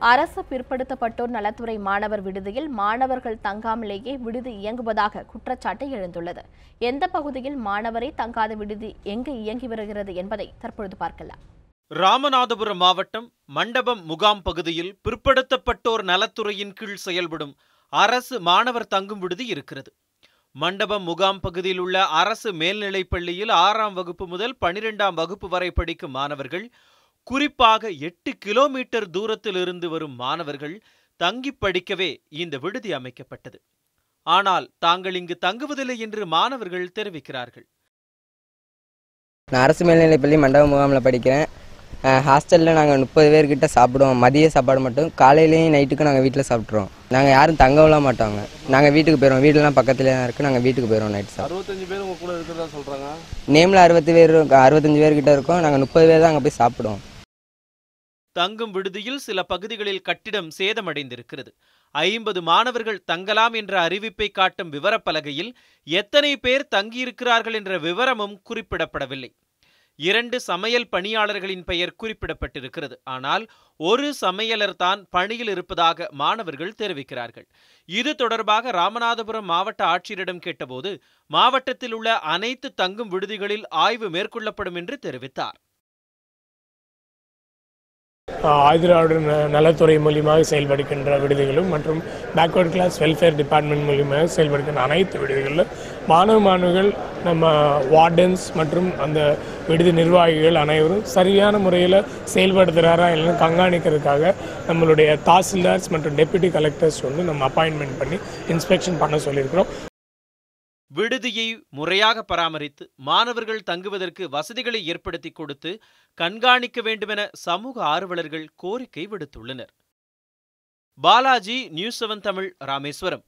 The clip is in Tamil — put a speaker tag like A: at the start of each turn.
A: அரசு பிற்படுத்தப்பட்டோர் நலத்துறை மாணவர் விடுதியில் மாணவர்கள் தங்காமலேயே விடுதி இயங்குவதாக குற்றச்சாட்டு எழுந்துள்ளது. எந்த பகுதியில் மாணவரை தங்காத விடுதி எங்கு இயங்கி வருகிறது என்பதை தற்பொழுது பார்க்கலாம்.
B: ராமநாதபுரம் மாவட்டம் மண்டபம் முகாம் பகுதியில் பிற்படுத்தப்பட்டோர் நலத்துறையின் கீழ் செயல்படும் அரசு மாணவர் தங்கும் விடுதி இருக்கிறது. மண்டபம் முகாம் பகுதியில் உள்ள அரசு மேல்நிலைப் பள்ளியில் ஆறாம் வகுப்பு முதல் பனிரெண்டாம் வகுப்பு வரை படிக்கும் மாணவர்கள் குறிப்பாக எட்டு கிலோமீட்டர் தூரத்தில் இருந்து வரும் மாணவர்கள் தங்கி படிக்கவே இந்த விடுதி அமைக்கப்பட்டது. ஆனால் தாங்கள் இங்கு தங்குவதில்லை என்று மாணவர்கள் தெரிவிக்கிறார்கள்.
C: நான் அரசு மேல்நிலைப்பள்ளி மண்டப முகாமில் படிக்கிறேன். ஹாஸ்டலில் நாங்கள் முப்பது பேர்கிட்ட சாப்பிடுவோம். மதிய சாப்பாடு மட்டும். காலையிலையும் நைட்டுக்கும் நாங்கள் வீட்டில் சாப்பிட்ருவோம் நாங்கள் யாரும் தங்கவலாம் மாட்டோங்க. நாங்கள் வீட்டுக்கு போயிடுவோம் வீடெல்லாம் பக்கத்துலேயே தான் இருக்குது நாங்கள் வீட்டுக்கு போயிடுவோம் நைட் சாப்பிட்டு
D: அறுபத்தஞ்சு பேர் உங்க கூட இருக்கிறதா சொல்றாங்க?
C: நேமில் அறுபத்தி பேர் இருக்கோம், அறுபத்தஞ்சு பேர்கிட்ட இருக்கோம். நாங்கள் முப்பது பேர் தான் அங்கே போய் சாப்பிடுவோம்.
B: தங்கும் விடுதியில் சில பகுதிகளில் கட்டிடம் சேதமடைந்திருக்கிறது. ஐம்பது மாணவர்கள் தங்கலாம் என்ற அறிவிப்பை காட்டும் விவரப்பலகையில் எத்தனை பேர் தங்கியிருக்கிறார்கள் என்ற விவரமும் குறிப்பிடப்படவில்லை. இரண்டு சமையல் பணியாளர்களின் பெயர் குறிப்பிடப்பட்டிருக்கிறது. ஆனால் ஒரு சமையலர் தான் பணியில் இருப்பதாக மாணவர்கள் தெரிவிக்கிறார்கள். இது தொடர்பாக ராமநாதபுரம் மாவட்ட ஆட்சியரிடம் கேட்டபோது மாவட்டத்தில் உள்ள அனைத்து தங்கும் விடுதிகளில் ஆய்வு மேற்கொள்ளப்படும் என்று தெரிவித்தார்.
E: ஆதிராவிட ந- நலத்துறை மூலியமாக செயல்படுகின்ற விடுதிகளும் மற்றும் பேக்வர்ட் கிளாஸ் வெல்ஃபேர் டிபார்ட்மெண்ட் மூலியமாக செயல்படுகின்ற அனைத்து விடுதிகளிலும் மாணவ மாணவிகள் நம்ம வார்டன்ஸ் மற்றும் அந்த விடுதி நிர்வாகிகள் அனைவரும் சரியான முறையில் செயல்படுத்துகிறாரா இல்லைன்னு கண்காணிக்கிறதுக்காக நம்மளுடைய தாசில்தார்ஸ் மற்றும் டெப்யூட்டி கலெக்டர்ஸ் வந்து நம்ம அப்பாயின்மெண்ட் பண்ணி இன்ஸ்பெக்ஷன் பண்ண சொல்லியிருக்கிறோம்.
B: விடுதியை முறையாக பராமரித்து மாணவர்கள் தங்குவதற்கு வசதிகளை ஏற்படுத்தி கொடுத்து கண்காணிக்க வேண்டுமென சமூக ஆர்வலர்கள் கோரிக்கை விடுத்துள்ளனர். Balaji news seven Tamil Rameswaram.